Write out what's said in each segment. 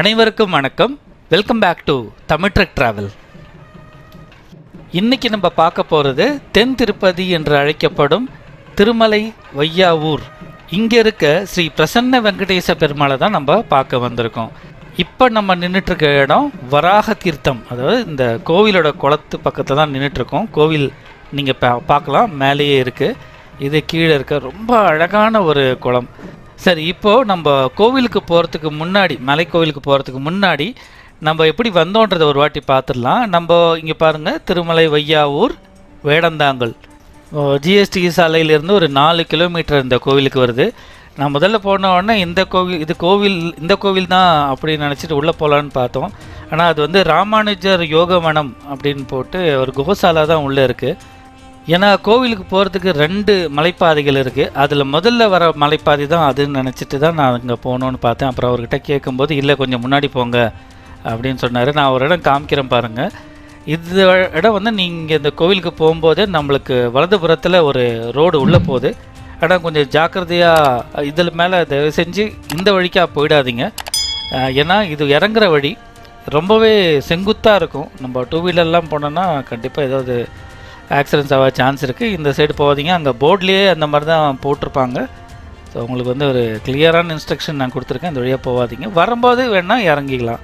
அனைவருக்கும் வணக்கம். Welcome back to Tamil truck travel இன்றைக்கி நம்ம பார்க்க போகிறது தென் திருப்பதி என்று அழைக்கப்படும் திருமலை வையாவூர். இங்கே இருக்க ஸ்ரீ பிரசன்ன வெங்கடேச பெருமாளை தான் நம்ம பார்க்க வந்திருக்கோம். இப்போ நம்ம நின்றுட்டுருக்க இடம் வராக தீர்த்தம். அதாவது இந்த கோவிலோட குளத்து பக்கத்தில் தான் நின்றுட்டு இருக்கோம். கோவில் நீங்கள் பா பார்க்கலாம். மேலேயே இருக்குது இது கீழே இருக்க ரொம்ப அழகான ஒரு குளம். சரி இப்போது நம்ம கோவிலுக்கு போகிறதுக்கு முன்னாடி மலை கோவிலுக்கு போகிறதுக்கு முன்னாடி நம்ம எப்படி வந்தோன்றதை ஒரு வாட்டி பார்த்துடலாம் நம்ம இங்கே பாருங்கள் திருமலை வையாவூர் வேடந்தாங்கல். ஜிஎஸ்டி சாலையிலேருந்து ஒரு நாலு கிலோமீட்டர் இந்த கோவிலுக்கு வருது. நான் முதல்ல போன உடனே இந்த கோவில் இது கோவில் இந்த கோவில் தான் அப்படின்னு நினச்சிட்டு உள்ளே போகலான்னு பார்த்தோம். ஆனால் அது வந்து ராமானுஜர் யோகவனம் அப்படின்னு போட்டு ஒரு குபசாலா தான் உள்ளே இருக்குது ஏன்னா கோவிலுக்கு போகிறதுக்கு ரெண்டு மலைப்பாதைகள் இருக்குது அதில் முதல்ல வர மலைப்பாதை தான் அதுன்னு நினச்சிட்டு தான் நான் அங்கே போகணுன்னு பார்த்தேன். அப்புறம் அவர்கிட்ட கேட்கும்போது இல்லை கொஞ்சம் முன்னாடி போங்க அப்படின்னு சொன்னார். நான் ஒரு இடம் காமிக்கிறேன் பாருங்கள் இது இடம் வந்து நீங்கள் இந்த கோவிலுக்கு போகும்போதே நம்மளுக்கு வலதுபுறத்தில் ஒரு ரோடு உள்ளே போகுது. இடம் கொஞ்சம் ஜாக்கிரதையாக இதில் மேலே தயவு செஞ்சு இந்த வழிக்காக போயிடாதீங்க. ஏன்னா இது இறங்குற வழி. ரொம்பவே செங்குத்தாக இருக்கும். நம்ம டூ வீலர்லாம் போனோன்னா கண்டிப்பாக ஏதாவது ஆக்சிடென்ட்ஸ் ஆக சான்ஸ் இருக்குது இந்த சைடு போகாதீங்க. அங்கே போர்ட்லேயே அந்த மாதிரி தான் போட்டிருப்பாங்க. ஸோ உங்களுக்கு வந்து ஒரு கிளியரான இன்ஸ்ட்ரக்ஷன் நான் கொடுத்துருக்கேன். இந்த வழியாக போகாதீங்க. வரும்போது வேணால் இறங்கிக்கலாம்.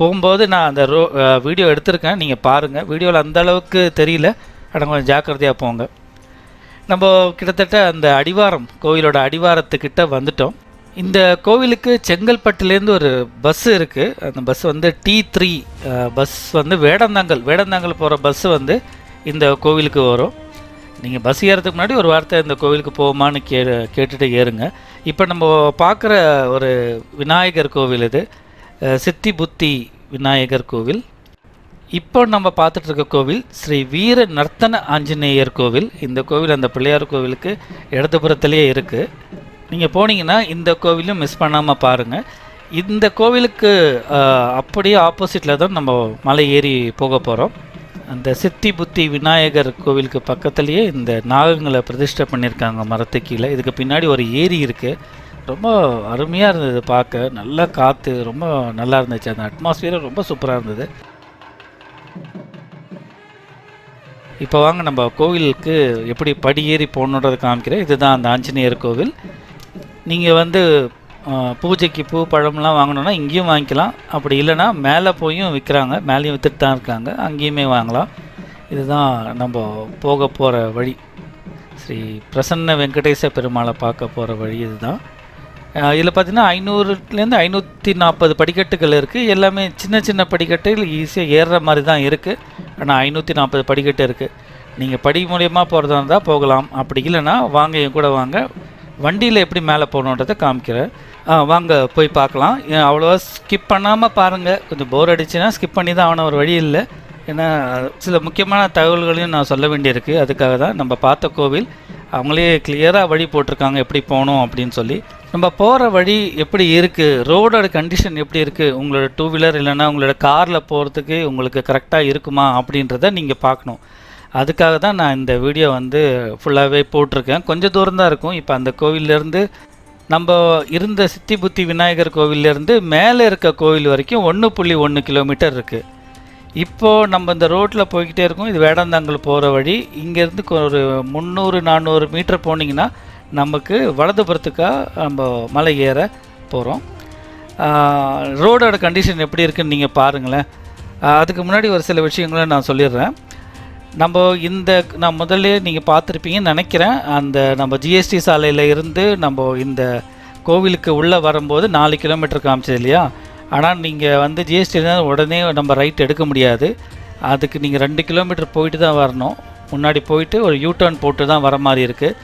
போகும்போது நான் அந்த ரோ வீடியோ எடுத்திருக்கேன். நீங்கள் பாருங்கள் வீடியோவில் அந்த அளவுக்கு தெரியல. ஆனால் கொஞ்சம் ஜாக்கிரதையாக போங்க. நம்ம கிட்டத்தட்ட அந்த அடிவாரம் கோவிலோட அடிவாரத்துக்கிட்ட வந்துட்டோம். இந்த கோவிலுக்கு செங்கல்பட்டுலேருந்து ஒரு பஸ் இருக்குது அந்த பஸ் வந்து டி த்ரீ பஸ் வந்து வேடந்தாங்கல். வேடந்தாங்கல் போகிற பஸ்ஸு வந்து இந்த கோவிலுக்கு வரும். நீங்கள் பஸ் ஏறதுக்கு முன்னாடி ஒரு வார்த்தை இந்த கோவிலுக்கு போகுமான்னு கே கேட்டுட்டு ஏறுங்க. இப்போ நம்ம பார்க்குற ஒரு விநாயகர் கோவில் இது. சித்தி புத்தி விநாயகர் கோவில். இப்போ நம்ம பார்த்துட்ருக்க கோவில் ஸ்ரீ வீர நர்த்தன ஆஞ்சநேயர் கோவில். இந்த கோவில் அந்த பிள்ளையார் கோவிலுக்கு இடதுபுறத்துலேயே இருக்குது நீங்கள் போனீங்கன்னா இந்த கோவிலும் மிஸ் பண்ணாமல் பாருங்கள் இந்த கோவிலுக்கு அப்படியே ஆப்போசிட்டில் தான் நம்ம மலை ஏறி போக போகிறோம் அந்த சித்தி புத்தி விநாயகர் கோவிலுக்கு பக்கத்துலேயே இந்த நாகங்களை பிரதிஷ்டை பண்ணியிருக்காங்க மரத்து கீழே. இதுக்கு பின்னாடி ஒரு ஏரி இருக்குது ரொம்ப அருமையாக இருந்தது பார்க்க. நல்ல காற்று ரொம்ப நல்லா இருந்துச்சு. அந்த அட்மாஸ்பியர் ரொம்ப சூப்பராக இருந்தது. இப்போ வாங்க நம்ம கோவிலுக்கு எப்படி படியேறி போகணுன்றதை காமிக்கிறேன். இதுதான் அந்த ஆஞ்சநேயர் கோவில். நீங்கள் வந்து பூஜைக்கு பூ பழம்லாம் வாங்கணுன்னா இங்கேயும் வாங்கிக்கலாம். அப்படி இல்லைன்னா மேலே போயும் விற்கிறாங்க மேலேயும் விற்றுட்டு தான் இருக்காங்க. அங்கேயுமே வாங்கலாம். இதுதான் நம்ம போக போகிற வழி. ஸ்ரீ பிரசன்ன வெங்கடேச பெருமாளை பார்க்க போகிற வழி இதுதான். இதில் பார்த்தீங்கன்னா ஐநூறுலேருந்து ஐநூற்றி நாற்பது படிக்கட்டுகள் இருக்குது எல்லாமே சின்ன சின்ன படிக்கட்டுகள் ஈஸியாக ஏறுற மாதிரி தான் இருக்குது ஆனால் ஐநூற்றி நாற்பது படிக்கட்டு இருக்குது நீங்கள் படி மூலியமாக போகிறதா இருந்தால் போகலாம். அப்படி இல்லைன்னா வாங்க என் கூட வாங்க. வண்டியில் எப்படி மேலே போகணுன்றதை காமிக்கிறேன். வாங்க போய் பார்க்கலாம். அவ்வளோவா ஸ்கிப் பண்ணாமல் பாருங்கள் கொஞ்சம் போர் அடிச்சுன்னா ஸ்கிப் பண்ணி தான் ஆன ஒரு வழி இல்லை. ஏன்னா சில முக்கியமான தகவல்களையும் நான் சொல்ல வேண்டியிருக்கு. அதுக்காக தான் நம்ம பார்த்த கோவில் அவங்களே கிளியராக வழி போட்டிருக்காங்க எப்படி போகணும் அப்படின்னு சொல்லி. நம்ம போகிற வழி எப்படி இருக்குது ரோடோட கண்டிஷன் எப்படி இருக்குது உங்களோட டூ வீலர் இல்லைன்னா உங்களோட காரில் போகிறதுக்கு உங்களுக்கு கரெக்டாக இருக்குமா அப்படின்றத நீங்கள் பார்க்கணும். அதுக்காக தான் நான் இந்த வீடியோ வந்து ஃபுல்லாகவே போட்டிருக்கேன். கொஞ்சம் தூரம் தான் இருக்கும். இப்போ அந்த கோவில்லேருந்து நம்ம இருந்த சித்தி புத்தி விநாயகர் கோவில்லேருந்து மேலே இருக்க கோவில் வரைக்கும் ஒன்று புள்ளி ஒன்று கிலோமீட்டர் இருக்குது இப்போது நம்ம இந்த ரோட்டில் போய்கிட்டே இருக்கோம். இது வேடந்தாங்கல் போகிற வழி. இங்கேருந்து ஒரு முந்நூறு நானூறு மீட்டர் போனீங்கன்னா நமக்கு வலதுபுறத்துக்காக நம்ம மலை ஏற போகிறோம் ரோடோட கண்டிஷன் எப்படி இருக்குன்னு நீங்கள் பாருங்களேன். அதுக்கு முன்னாடி ஒரு சில விஷயங்களை நான் சொல்லிடுறேன். நம்ம இந்த நான் முதல்ல நீங்கள் பார்த்துருப்பீங்கன்னு நினைக்கிறேன். அந்த நம்ம ஜிஎஸ்டி சாலையில் இருந்து நம்ம இந்த கோவிலுக்கு உள்ளே வரும்போது நாலு கிலோமீட்டர் காமிச்சது இல்லையா? ஆனால் நீங்கள் வந்து ஜிஎஸ்டி உடனே நம்ம ரைட் எடுக்க முடியாது. அதுக்கு நீங்கள் ரெண்டு கிலோமீட்டர் போயிட்டு தான் வரணும். முன்னாடி போயிட்டு ஒரு யூ டர்ன் போட்டு தான் வர மாதிரி இருக்குது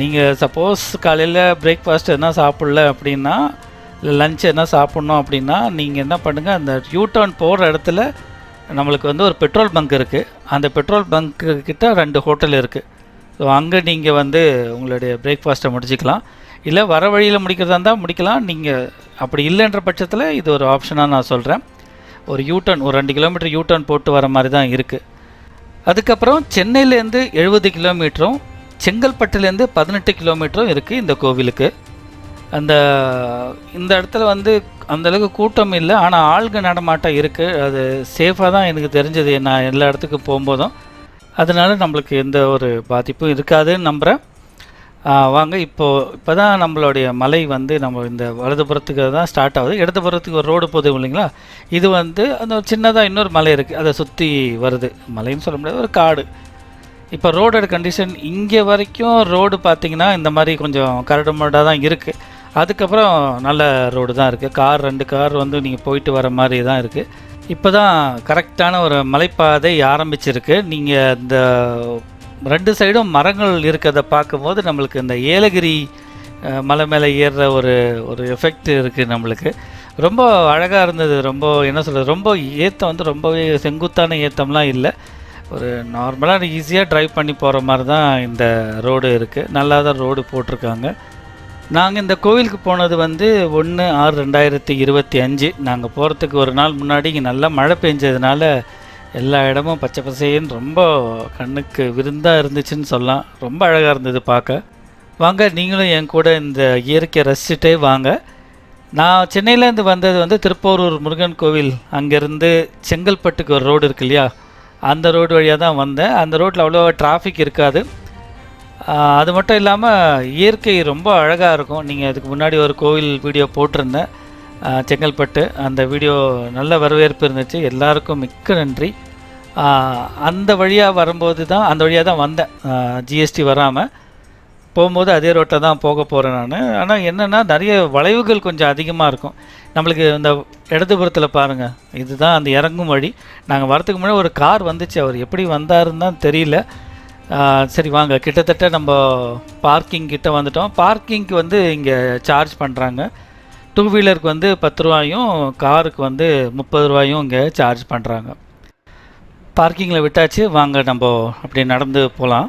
நீங்கள் சப்போஸ் காலையில் பிரேக்ஃபாஸ்ட் எதனா சாப்பிடல அப்படின்னா இல்லை லஞ்ச் எதனா சாப்பிட்ணும் அப்படின்னா நீங்கள் என்ன பண்ணுங்கள் அந்த யூ டர்ன் போகிற இடத்துல நம்மளுக்கு வந்து ஒரு பெட்ரோல் பங்க் இருக்குது அந்த பெட்ரோல் பங்க்கு கிட்ட ரெண்டு ஹோட்டல் இருக்குது ஸோ அங்கே நீங்கள் வந்து உங்களுடைய பிரேக்ஃபாஸ்ட்டை முடிச்சுக்கலாம். இல்லை வர வழியில் முடிக்கிறதா இருந்தால் முடிக்கலாம். நீங்கள் அப்படி இல்லைன்ற பட்சத்தில் இது ஒரு ஆப்ஷனாக நான் சொல்கிறேன் ஒரு யூட்டர்ன் ஒரு ரெண்டு கிலோமீட்டர் யூட்டர்ன் போட்டு வர மாதிரி தான் இருக்குது அதுக்கப்புறம் சென்னையிலேருந்து எழுபது கிலோமீட்டரும் செங்கல்பட்டுலேருந்து பதினெட்டு கிலோமீட்டரும் இருக்குது இந்த கோவிலுக்கு. அந்த இந்த இடத்துல வந்து அந்த அளவுக்கு கூட்டம் இல்லை. ஆனால் ஆள்க நடமாட்டம் இருக்குது அது சேஃபாக தான் எனக்கு தெரிஞ்சது. நான் எல்லா இடத்துக்கும் போகும்போதும். அதனால நம்மளுக்கு எந்த ஒரு பாதிப்பும் இருக்காதுன்னு நம்புகிறேன் வாங்க. இப்போது இப்போ தான் நம்மளுடைய மலை வந்து நம்ம இந்த வலதுபுறத்துக்கு தான் ஸ்டார்ட் ஆகுது. இடதுபுறத்துக்கு ஒரு ரோடு போதும் இல்லைங்களா? இது வந்து அந்த சின்னதாக இன்னொரு மலை இருக்குது அதை சுற்றி வருது. மலைன்னு சொல்ல முடியாது. ஒரு காடு. இப்போ ரோடோட கண்டிஷன் இங்கே வரைக்கும் ரோடு பார்த்திங்கன்னா இந்த மாதிரி கொஞ்சம் கரடு முரடாக தான் இருக்குது அதுக்கப்புறம் நல்ல ரோடு தான் இருக்குது கார் ரெண்டு கார் வந்து நீங்கள் போயிட்டு வர மாதிரி தான் இருக்குது இப்போ தான் கரெக்டான ஒரு மலைப்பாதை ஆரம்பிச்சிருக்கு. நீங்கள் இந்த ரெண்டு சைடும் மரங்கள் இருக்கிறத பார்க்கும்போது நம்மளுக்கு இந்த ஏலகிரி மலை மேலே ஏறுற ஒரு ஒரு எஃபெக்ட் இருக்குது நம்மளுக்கு. ரொம்ப அழகாக இருந்தது. ரொம்ப என்ன சொல்கிறது ரொம்ப ஏற்றம் வந்து ரொம்பவே செங்குத்தான ஏற்றம்லாம் இல்லை. ஒரு நார்மலாக ஈஸியாக ட்ரைவ் பண்ணி போகிற மாதிரி தான் இந்த ரோடு இருக்குது நல்லா தான் ரோடு போட்டிருக்காங்க. நாங்கள் இந்த கோவிலுக்கு போனது வந்து ஒன்று ஆறு ரெண்டாயிரத்தி இருபத்தி அஞ்சு. நாங்கள் போகிறதுக்கு ஒரு நாள் முன்னாடி இங்கே நல்லா மழை பெஞ்சதுனால எல்லா இடமும் பச்சை பசேன்னு ரொம்ப கண்ணுக்கு விருந்தாக இருந்துச்சுன்னு சொல்லலாம். ரொம்ப அழகாக இருந்தது பார்க்க. வாங்க நீங்களும் என் கூட இந்த இயற்கையை ரசிச்சுட்டே வாங்க. நான் சென்னையிலேருந்து வந்தது வந்து திருப்போரூர் முருகன் கோவில். அங்கேருந்து செங்கல்பட்டுக்கு ஒரு ரோடு இருக்கு இல்லையா? அந்த ரோடு வழியாக தான் வந்தேன். அந்த ரோட்டில் அவ்வளோ டிராஃபிக் இருக்காது. அது மட்டும் இல்லாமல் இயற்கை ரொம்ப அழகாக இருக்கும். நீங்கள் அதுக்கு முன்னாடி ஒரு கோவில் வீடியோ போட்டிருந்தேன். செங்கல்பட்டு. அந்த வீடியோ நல்ல வரவேற்பு இருந்துச்சு. எல்லாருக்கும் மிக்க நன்றி. அந்த வழியாக வரும்போது தான் அந்த வழியாக தான் வந்தேன். ஜிஎஸ்டி வராமல் போகும்போது அதே ரோட்டை தான் போக போகிறேன் நான். ஆனால் என்னென்னா நிறைய வளைவுகள் கொஞ்சம் அதிகமாக இருக்கும். நம்மளுக்கு இந்த இடதுபுறத்தில் பாருங்கள் இதுதான் அந்த இறங்கும் வழி. நாங்கள் வரதுக்கு முன்னாடி ஒரு கார் வந்துச்சு. அவர் எப்படி வந்தாருன்னு தான் தெரியல. சரி வாங்க. கிட்டத்தட்ட நம்ம பார்க்கிங் கிட்ட வந்துட்டோம். பார்க்கிங்க்கு வந்து இங்கே சார்ஜ் பண்ணுறாங்க டூ வீலருக்கு வந்து பத்து ரூபாயும் காருக்கு வந்து முப்பது ரூபாயும் இங்கே சார்ஜ் பண்ணுறாங்க பார்க்கிங்கில் விட்டாச்சு. வாங்க நம்ம அப்படி நடந்து போகலாம்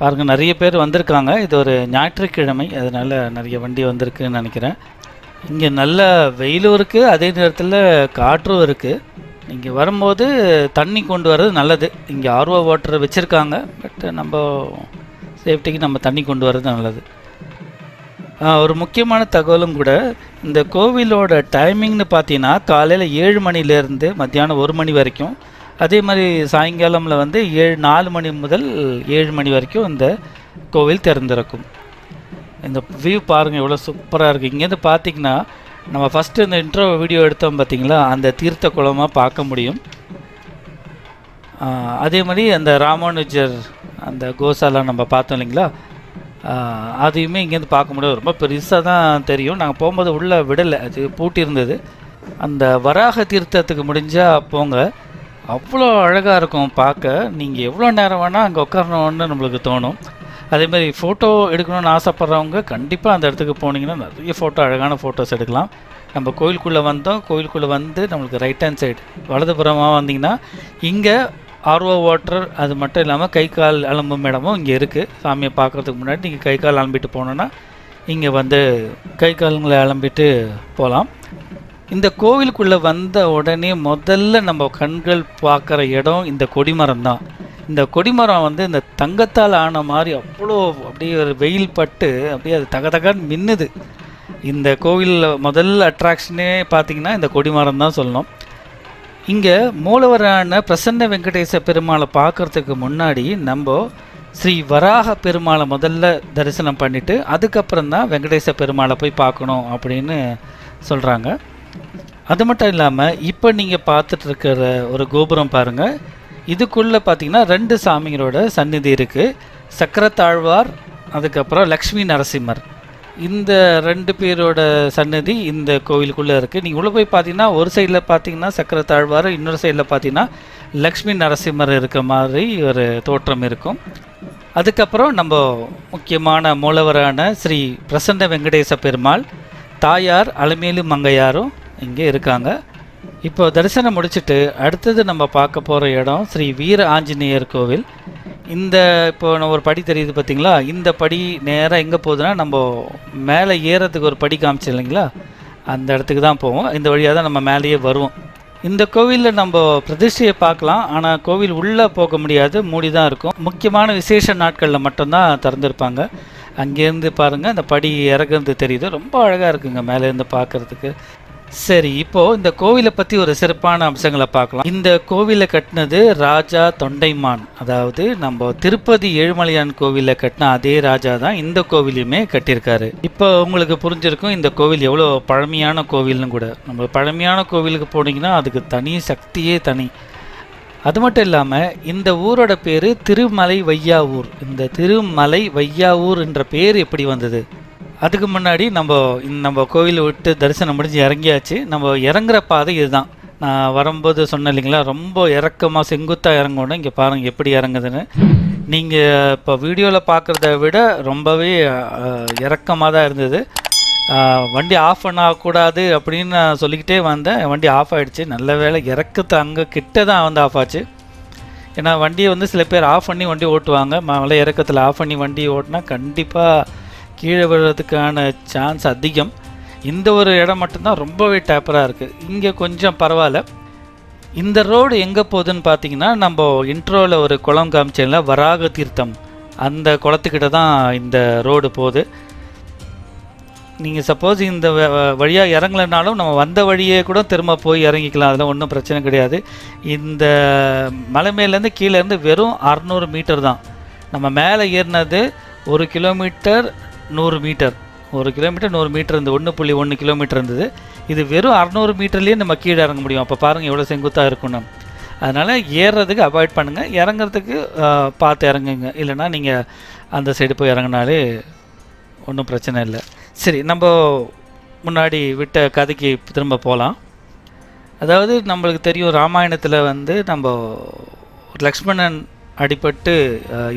பாருங்கள் நிறைய பேர் வந்திருக்காங்க. இது ஒரு ஞாயிற்றுக்கிழமை. அதனால் நிறைய வண்டி வந்திருக்குன்னு நினைக்கிறேன். இங்கே நல்ல வெயிலும் இருக்குது அதே நேரத்தில் காற்றும் இருக்குது நீங்கள் வரும்போது தண்ணி கொண்டு வர்றது நல்லது. இங்கே ஆர்வோ வாட்டர் வச்சுருக்காங்க. பட் நம்ம சேஃப்டிக்கு நம்ம தண்ணி கொண்டு வர்றது நல்லது. ஒரு முக்கியமான தகவலும் கூட இந்த கோவிலோட டைமிங்னு பார்த்தீங்கன்னா காலையில் ஏழு மணிலேருந்து மத்தியானம் ஒரு மணி வரைக்கும். அதே மாதிரி சாயங்காலமில் வந்து ஏழு நாலு மணி முதல் ஏழு மணி வரைக்கும் இந்த கோவில் திறந்திருக்கும். இந்த வியூ பாருங்கள் எவ்வளோ சூப்பராக இருக்குது இங்கேருந்து பார்த்தீங்கன்னா நம்ம ஃபஸ்ட்டு இந்த இன்ட்ரோ வீடியோ எடுத்தோம் பார்த்தீங்களா அந்த தீர்த்த குளமாக பார்க்க முடியும். அதே மாதிரி அந்த ராமானுஜர் அந்த கோசாலா நம்ம பார்த்தோம் இல்லைங்களா? அதையுமே இங்கேருந்து பார்க்க முடியாது ரொம்ப பெருசாக தான் தெரியும். நாங்கள் போகும்போது உள்ளே விடலை. அது பூட்டி இருந்தது. அந்த வராக தீர்த்தத்துக்கு முடிஞ்சால் போங்க. அவ்வளோ அழகாக இருக்கும் பார்க்க. நீங்கள் எவ்வளோ நேரம் வேணால் அங்கே உட்காரணுன்னு நம்மளுக்கு தோணும். அதே மாதிரி ஃபோட்டோ எடுக்கணும்னு ஆசைப்பட்றவங்க கண்டிப்பாக அந்த இடத்துக்கு போனீங்கன்னா நிறைய ஃபோட்டோ அழகான ஃபோட்டோஸ் எடுக்கலாம். நம்ம கோயிலுக்குள்ளே வந்தோம் கோயிலுக்குள்ளே வந்து நம்மளுக்கு ரைட் ஹேண்ட் சைடு வலதுபுறமாக வந்தீங்கன்னா இங்கே ஆர்ஓ வாட்டர் அது மட்டும் இல்லாமல் கை கால் அலம்பும் இடமும் இங்கே இருக்குது சாமியை பார்க்குறதுக்கு முன்னாடி நீங்கள் கை கால் அலம்பிட்டு போனோன்னா இங்கே வந்து கை கால்களை அலம்பிட்டு போகலாம் இந்த கோவிலுக்குள்ளே வந்த உடனே முதல்ல நம்ம கண்கள் பார்க்குற இடம் இந்த கொடிமரம் தான். இந்த கொடிமரம் வந்து இந்த தங்கத்தால் ஆன மாதிரி அவ்வளோ அப்படியே ஒரு வெயில் பட்டு அப்படியே அது தக தகன்னு மின்னுது. இந்த கோவிலில் முதல் அட்ராக்ஷனே பார்த்தீங்கன்னா இந்த கொடிமரம் தான் சொல்லணும். இங்கே மூலவரான பிரசன்ன வெங்கடேச பெருமாளை பார்க்கறதுக்கு முன்னாடி நம்ம ஸ்ரீ வராக பெருமாளை முதல்ல தரிசனம் பண்ணிவிட்டு அதுக்கப்புறம் தான் வெங்கடேச பெருமாளை போய் பார்க்கணும் அப்படின்னு சொல்கிறாங்க அது மட்டும் இல்லாமல் இப்போ நீங்கள் பார்த்துட்டு இருக்கிற ஒரு கோபுரம் பாருங்கள் இதுக்குள்ளே பார்த்தீங்கன்னா ரெண்டு சாமிகளோட சந்நிதி இருக்குது சக்கரத்தாழ்வார் அதுக்கப்புறம் லக்ஷ்மி நரசிம்மர். இந்த ரெண்டு பேரோட சன்னதி இந்த கோவிலுக்குள்ளே இருக்குது நீங்கள் உள்ளே போய் பார்த்தீங்கன்னா ஒரு சைடில் பார்த்தீங்கன்னா சக்கரத்தாழ்வார் இன்னொரு சைடில் பார்த்தீங்கன்னா லக்ஷ்மி நரசிம்மர் இருக்க மாதிரி ஒரு தோற்றம் இருக்கும். அதுக்கப்புறம் நம்ம முக்கியமான மூலவரான ஸ்ரீ பிரசன்ன வெங்கடேச பெருமாள் தாயார் அலமேலு மங்கையாரும் இங்கே இருக்காங்க. இப்போ தரிசனம் முடிச்சுட்டு அடுத்தது நம்ம பார்க்க போகிற இடம் ஸ்ரீ வீர ஆஞ்சநேயர் கோவில். இந்த இப்போ நம்ம ஒரு படி தெரியுது பார்த்தீங்களா? இந்த படி நேராக எங்கே போகுதுன்னா நம்ம மேலே ஏறத்துக்கு ஒரு படி காமிச்சு இல்லைங்களா? அந்த இடத்துக்கு தான் போவோம். இந்த வழியாக தான் நம்ம மேலேயே வருவோம். இந்த கோவிலில் நம்ம பிரதிஷ்டையை பார்க்கலாம். ஆனால் கோவில் உள்ளே போக முடியாது. மூடி தான் இருக்கும். முக்கியமான விசேஷ நாட்களில் மட்டும்தான் திறந்துருப்பாங்க. அங்கேருந்து பாருங்கள் அந்த படி இறங்குறது தெரியுது. ரொம்ப அழகாக இருக்குங்க மேலேருந்து பார்க்குறதுக்கு. சரி இப்போது இந்த கோவிலை பற்றி ஒரு சிறப்பான அம்சங்களை பார்க்கலாம். இந்த கோவிலை கட்டினது ராஜா தொண்டைமான். அதாவது நம்ம திருப்பதி ஏழுமலையான் கோவிலை கட்டின அதே ராஜா தான் இந்த கோவிலையுமே கட்டியிருக்காரு. இப்போ உங்களுக்கு புரிஞ்சிருக்கும் இந்த கோவில் எவ்வளோ பழமையான கோவில்னு கூட. நம்ம பழமையான கோவிலுக்கு போனீங்கன்னா அதுக்கு தனி சக்தியே தனி. அது மட்டும் இல்லாமல் இந்த ஊரோட பேர் திருமலை வையாவூர். இந்த திருமலை வையாவூர் என்ற பேர் எப்படி வந்தது? அதுக்கு முன்னாடி நம்ம நம்ம கோவிலை விட்டு தரிசனம் முடிஞ்சு இறங்கியாச்சு. நம்ம இறங்குற பாதை இதுதான். நான் வரும்போது சொன்னேன் இல்லைங்களா? ரொம்ப இறக்கமாக செங்குத்தாக இறங்கணும் இங்கே பாருங்கள் எப்படி இறங்குதுன்னு. நீங்கள் இப்போ வீடியோவில் பார்க்குறத விட ரொம்பவே இறக்கமாக தான் இருந்தது. வண்டி ஆஃப் பண்ணக்கூடாது அப்படின்னு நான் சொல்லிக்கிட்டே வந்தேன். வண்டி ஆஃப் ஆகிடுச்சு நல்ல வேளை இறக்கத்தை அங்கே கிட்ட தான் வந்து ஆஃப் ஆச்சு. ஏன்னா வண்டியை வந்து சில பேர் ஆஃப் பண்ணி வண்டி ஓட்டுவாங்க. மலை இறக்கத்தில் ஆஃப் பண்ணி வண்டி ஓட்டினா கண்டிப்பாக கீழே விழுறதுக்கான சான்ஸ் அதிகம். இந்த ஒரு இடம் மட்டும்தான் ரொம்பவே டேப்பராக இருக்குது இங்கே கொஞ்சம் பரவாயில்ல. இந்த ரோடு எங்கே போகுதுன்னு பார்த்தீங்கன்னா நம்ம இன்ட்ரோவில் ஒரு குளம் காமிச்சேன்ல வராக தீர்த்தம். அந்த குளத்துக்கிட்ட தான் இந்த ரோடு போகுது. நீங்கள் சப்போஸ் இந்த வழியாக இறங்கலைனாலும் நம்ம வந்த வழியே கூட திரும்ப போய் இறங்கிக்கலாம். அதெல்லாம் ஒன்றும் பிரச்சனை கிடையாது. இந்த மலை மேலேருந்து கீழே இருந்து வெறும் அறநூறு மீட்டர் தான். நம்ம மேலே ஏறினது ஒரு கிலோமீட்டர் நூறு மீட்டர். ஒரு கிலோமீட்டர் நூறு மீட்டர் இருந்தது. ஒன்று புள்ளி ஒன்று கிலோமீட்டர் இருந்தது. இது வெறும் அறநூறு மீட்டர்லேயே நம்ம கீழே இறங்க முடியும். அப்போ பாருங்கள் எவ்வளோ செங்குத்தாக இருக்கும்னு. அதனால் ஏறுறதுக்கு அவாய்ட் பண்ணுங்கள் இறங்குறதுக்கு பார்த்து இறங்குங்க. இல்லைன்னா நீங்கள் அந்த சைடு போய் இறங்குனாலே ஒன்றும் பிரச்சனை இல்லை. சரி நம்ம முன்னாடி விட்ட கதைக்கு திரும்ப போகலாம் அதாவது நம்மளுக்கு தெரியும் ராமாயணத்தில் வந்து நம்ம லக்ஷ்மணன் அடிபட்டு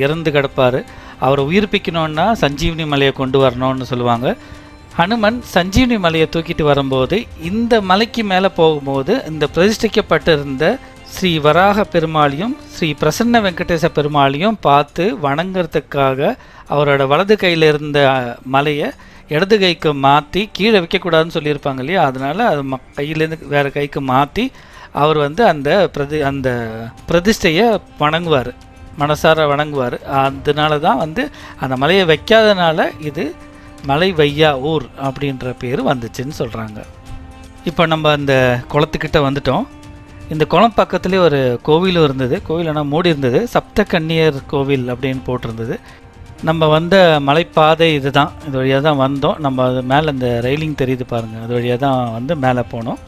இறந்து கிடப்பார். அவரை உயிர்ப்பிக்கணும்னா சஞ்சீவனி மலையை கொண்டு வரணும்னு சொல்லுவாங்க. ஹனுமன் சஞ்சீவனி மலையை தூக்கிட்டு வரும்போது இந்த மலைக்கு மேலே போகும்போது இந்த பிரதிஷ்டிக்கப்பட்டிருந்த ஸ்ரீ வராக பெருமாளையும் ஸ்ரீ பிரசன்ன வெங்கடேச பெருமாளையும் பார்த்து வணங்குறதுக்காக அவரோட வலது கையில் இருந்த மலையை இடது கைக்கு மாற்றி கீழே வைக்கக்கூடாதுன்னு சொல்லியிருப்பாங்க இல்லையா? அதனால் அது ம கையிலேருந்து வேறு கைக்கு மாற்றி அவர் வந்து அந்த பிரதி அந்த பிரதிஷ்டையை வணங்குவார். மனசார வணங்குவார். அதனால தான் வந்து அந்த மலையை வைக்காதனால இது மலை வையா ஊர் அப்படின்ற பேர் வந்துச்சுன்னு சொல்கிறாங்க இப்போ நம்ம அந்த குளத்துக்கிட்ட வந்துட்டோம். இந்த குளம் பக்கத்துலேயே ஒரு கோவிலும் இருந்தது. கோவில் ஆனால் மூடி இருந்தது. சப்த கன்னியர் கோவில் அப்படின்னு போட்டிருந்தது. நம்ம வந்த மலைப்பாதை இதுதான். இது வழியாக தான் வந்தோம். நம்ம அது மேலே இந்த ரெயிலிங் தெரியுது பாருங்கள் அது வழியாக தான் வந்து மேலே போனோம்.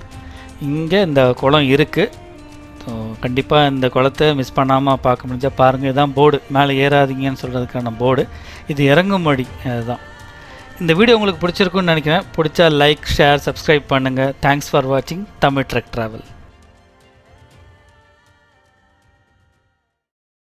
இங்கே இந்த குளம் இருக்குது ஸோ கண்டிப்பாக இந்த குளத்தை மிஸ் பண்ணாமல் பார்க்க முடிஞ்சால் பாருங்கள் இதுதான் போர்டு மேலே ஏறாதீங்கன்னு சொல்கிறதுக்கான போர்டு இது இறங்குமடி அதுதான். இந்த வீடியோ உங்களுக்கு பிடிச்சிருக்குன்னு நினைக்கிறேன். பிடிச்சா லைக் ஷேர் சப்ஸ்கிரைப் பண்ணுங்கள் தேங்க்ஸ் ஃபார் வாட்சிங் தமிழ் ட்ரக் ட்ராவல்